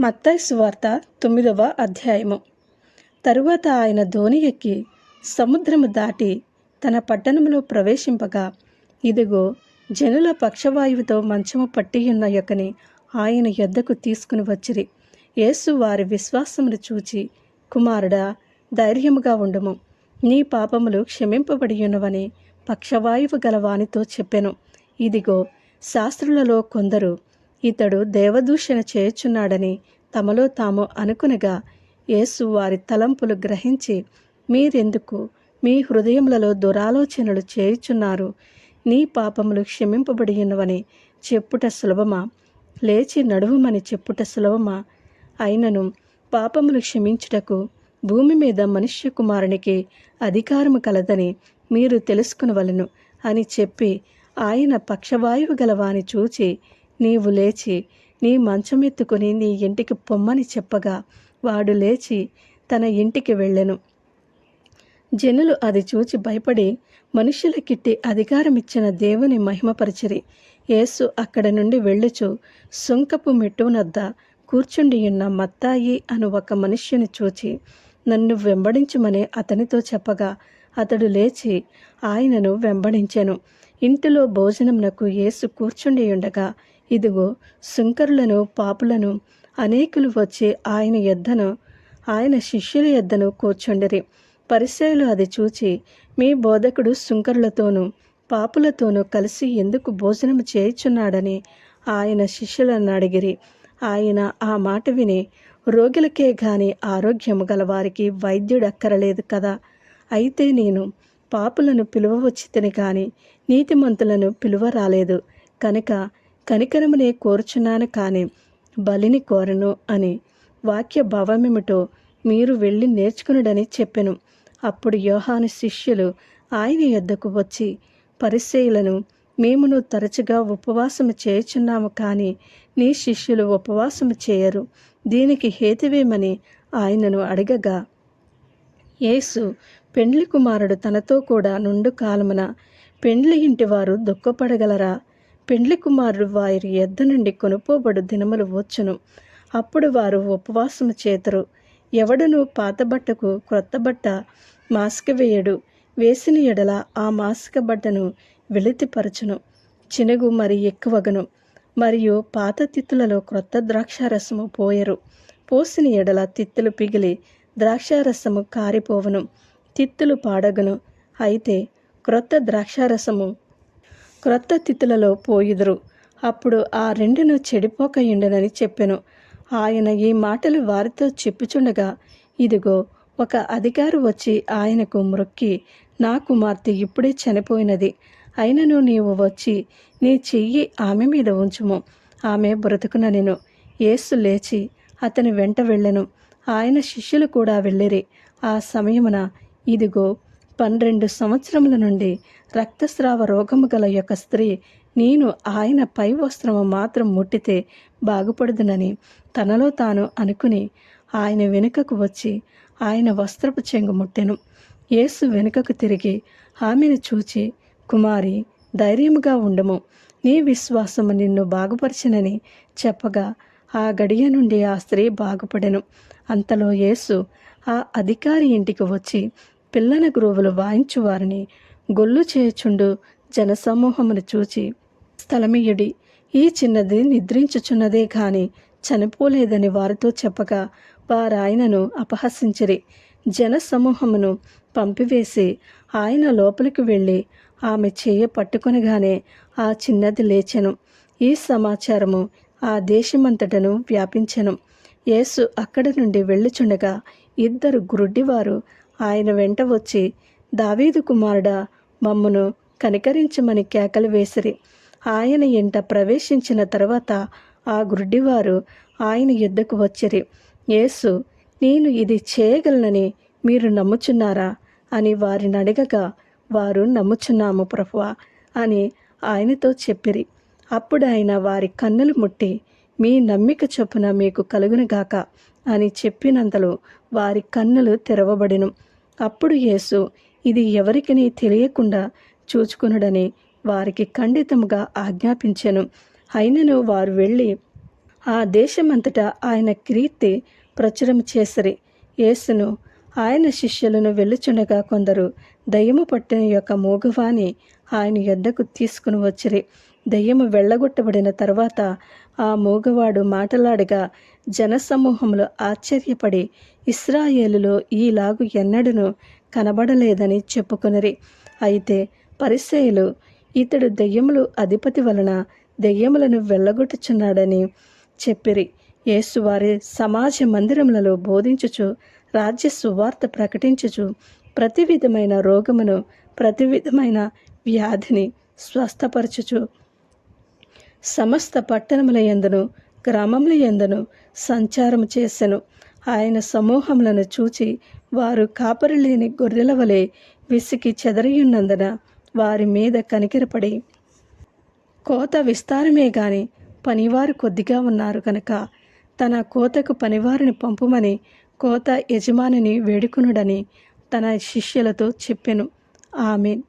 మత్తయి సువార్త తొమ్మిదవ అధ్యాయము. తరువాత ఆయన ధోని ఎక్కి సముద్రము దాటి తన పట్టణములో ప్రవేశింపగా ఇదిగో జనుల పక్షవాయువుతో మంచము పట్టియున్న యొక్కని ఆయన యొద్దకు తీసుకుని వచ్చిరి. యేసు వారి విశ్వాసమును చూచి కుమారుడా ధైర్యముగా ఉండుము. నీ పాపములు క్షమింపబడి ఉన్నవని పక్షవాయువు గల వానితో చెప్పెను. ఇదిగో శాస్త్రులలో కొందరు ఇతడు దేవదూషణ చేయుచున్నాడని తమలో తాము అనుకునగా యేసు వారి తలంపులు గ్రహించి మీరెందుకు? మీ హృదయములలో దురాలోచనలు చేయుచున్నారు. నీ పాపములు క్షమింపబడినవని చెప్పుట సులభమా? లేచి నడువుమని చెప్పుట సులభమా? అయినను పాపములు క్షమించుటకు భూమి మీద మనుష్య కుమారునికి అధికారము కలదని మీరు తెలుసుకునవలను అని చెప్పి ఆయన పక్షవాయువు గలవాని చూచి నీవు లేచి నీ మంచం ఎత్తుకుని నీ ఇంటికి పొమ్మని చెప్పగా వాడు లేచి తన ఇంటికి వెళ్ళెను. జనులు అది చూచి భయపడి మనుషులకిట్టి అధికారమిచ్చిన దేవుని మహిమపరిచిరి. యేసు అక్కడ నుండి వెళ్ళుచు సుంకపు మెట్టునద్ద కూర్చుండియున్న మత్తాయి అను ఒక మనుష్యుని చూచి నన్ను వెంబడించమని అతనితో చెప్పగా అతడు లేచి ఆయనను వెంబడించెను. ఇంటిలో భోజనమునకు యేసు కూర్చుండి ఉండగా ఇదిగో శుంకరులను పాపులను అనేకులు వచ్చి ఆయన ఎద్దను ఆయన శిష్యుల ఎద్దను కూర్చుండిరి. పరిచయులు అది చూచి మీ బోధకుడు శుంకరులతోనూ పాపులతోనూ కలిసి ఎందుకు భోజనం చేయుచున్నాడని ఆయన శిష్యులను అడిగిరి. ఆయన ఆ మాట విని రోగులకే గాని ఆరోగ్యము గలవారికి వైద్యుడు అక్కరలేదు కదా? అయితే నేను పాపులను పిలువవచ్చితిని కానీ నీతిమంతులను పిలువ రాలేదు కనుక కనికరమునే కోరుచున్నాను కానీ బలిని కోరను అని వాక్య భావమేమిటో మీరు వెళ్ళి నేర్చుకునుడని చెప్పెను. అప్పుడు యోహాను శిష్యులు ఆయన యొద్దకు వచ్చి పరిశీలను మేమును తరచుగా ఉపవాసము చేయుచున్నాము కానీ నీ శిష్యులు ఉపవాసము చేయరు. దీనికి హేతువేమని ఆయనను అడగగా యేసు పెండ్లి కుమారుడు తనతో కూడా నుండు కాలమున పెండ్లి ఇంటి వారు దుఃఖపడగలరా? పెండ్లి కుమారుడు వారి ఎద్ద నుండి కొనుపోబడు దినములు వచ్చును. అప్పుడు వారు ఉపవాసము చేతరు. ఎవడును పాత బట్టకు క్రొత్త బట్ట మాసిక వేయడు. వేసిన ఎడల ఆ మాసిక బట్టను వెలితిపరచును. చినుగు మరి ఎక్కువగను. మరియు పాత తిత్తులలో క్రొత్త ద్రాక్షారసము పోయరు. పోసిన ఎడల తిత్తులు పిగిలి ద్రాక్షారసము కారిపోవును. తిత్తులు పాడగను. అయితే క్రొత్త ద్రాక్షారసము క్రొత్త తిత్తులలో పోయిదురు. అప్పుడు ఆ రెండును చెడిపోకయుండెనని చెప్పెను. ఆయన ఈ మాటలు వారితో చెప్పుచుండగా ఇదిగో ఒక అధికారి వచ్చి ఆయనకు మ్రొక్కి నా కుమార్తె ఇప్పుడే చనిపోయినది. అయినను నీవు వచ్చి నీ చెయ్యి ఆమె మీద ఉంచుము. ఆమె బ్రతుకున నేను ఏసు లేచి అతని వెంట వెళ్ళెను. ఆయన శిష్యులు కూడా వెళ్ళిరి. ఆ సమయమున ఇదిగో పన్నెండు సంవత్సరముల నుండి రక్తస్రావ రోగము గల యొక్క స్త్రీ నేను ఆయన పై వస్త్రము మాత్రం ముట్టితే బాగుపడుదునని తనలో తాను అనుకుని ఆయన వెనుకకు వచ్చి ఆయన వస్త్రపు చెంగు ముట్టెను. యేసు వెనుకకు తిరిగి ఆమెను చూచి కుమారి ధైర్యముగా ఉండము. నీ విశ్వాసము నిన్ను బాగుపరిచినని చెప్పగా ఆ గడియ నుండి ఆ స్త్రీ బాగుపడెను. అంతలో యేసు ఆ అధికారి ఇంటికి వచ్చి పిల్లన గ్రోవులు వాయించువారిని గొల్లు చేయుచుండు జనసమూహమును చూచి స్థలమీయుడి ఈ చిన్నది నిద్రించుచున్నదే కాని చనిపోలేదని వారితో చెప్పగా వారాయనను అపహసించిరి. జనసమూహమును పంపివేసి ఆయన లోపలికి వెళ్ళి ఆమె చేయ పట్టుకొనగానే ఆ చిన్నది లేచెను. ఈ సమాచారము ఆ దేశమంతటను వ్యాపించెను. యేసు అక్కడి నుండి వెళ్ళుచుండగా ఇద్దరు గురుడ్డివారు ఆయన వెంట వచ్చి దావీదు కుమారుడా మమ్మను కనికరించమని కేకలు వేసిరి. ఆయన ఇంట ప్రవేశించిన తర్వాత ఆ గుడ్డివారు ఆయన యుద్ధకు వచ్చిరి. యేసు నేను ఇది చేయగలనని మీరు నమ్ముచున్నారా? అని వారిని అడగగా వారు నమ్ముచున్నాము ప్రభువా అని ఆయనతో చెప్పిరి. అప్పుడు ఆయన వారి కన్నులు ముట్టి మీ నమ్మిక చొప్పున మీకు కలుగునుగాక అని చెప్పినంతలో వారి కన్నులు తెరవబడిను. అప్పుడు యేసు ఇది ఎవరికిని తెలియకుండా చూచుకునుడని వారికి ఖండితముగా ఆజ్ఞాపించెను. అయినను వారు వెళ్ళి ఆ దేశమంతటా ఆయన కీర్తి ప్రచురం చేసిరి. యేసును ఆయన శిష్యులను వెళ్ళుచుండగా కొందరు దయ్యము పట్టిన యొక్క మూగవాని ఆయన యొద్దకు తీసుకుని వచ్చిరి. దయ్యము వెళ్ళగొట్టబడిన తర్వాత ఆ మూగవాడు మాటలాడగా జనసమూహంలో ఆశ్చర్యపడి ఇస్రాయేలులో ఈలాగు ఎన్నడను కనబడలేదని చెప్పుకొనిరి. అయితే పరిసయులు ఇతడు దెయ్యములు అధిపతి వలన దెయ్యములను వెళ్ళగొట్టుచున్నాడని చెప్పిరి. యేసువారి సమాజ మందిరములలో బోధించుచు రాజ్య సువార్త ప్రకటించుచు ప్రతి విధమైన రోగమును ప్రతి విధమైన వ్యాధిని స్వస్థపరచుచు సమస్త పట్టణముల యందును గ్రామముల యందును సంచారము చేసెను. ఆయన సమూహములను చూచి వారు కాపరిలేని గొర్రెల వలె విసికి చెదరియున్నందున వారి మీద కనికిరపడి కోత విస్తారమే గాని పనివారు కొద్దిగా ఉన్నారు కనుక తన కోతకు పనివారిని పంపుమని కోత యజమానిని వేడుకునుడని తన శిష్యులతో చెప్పెను. ఆమెన్.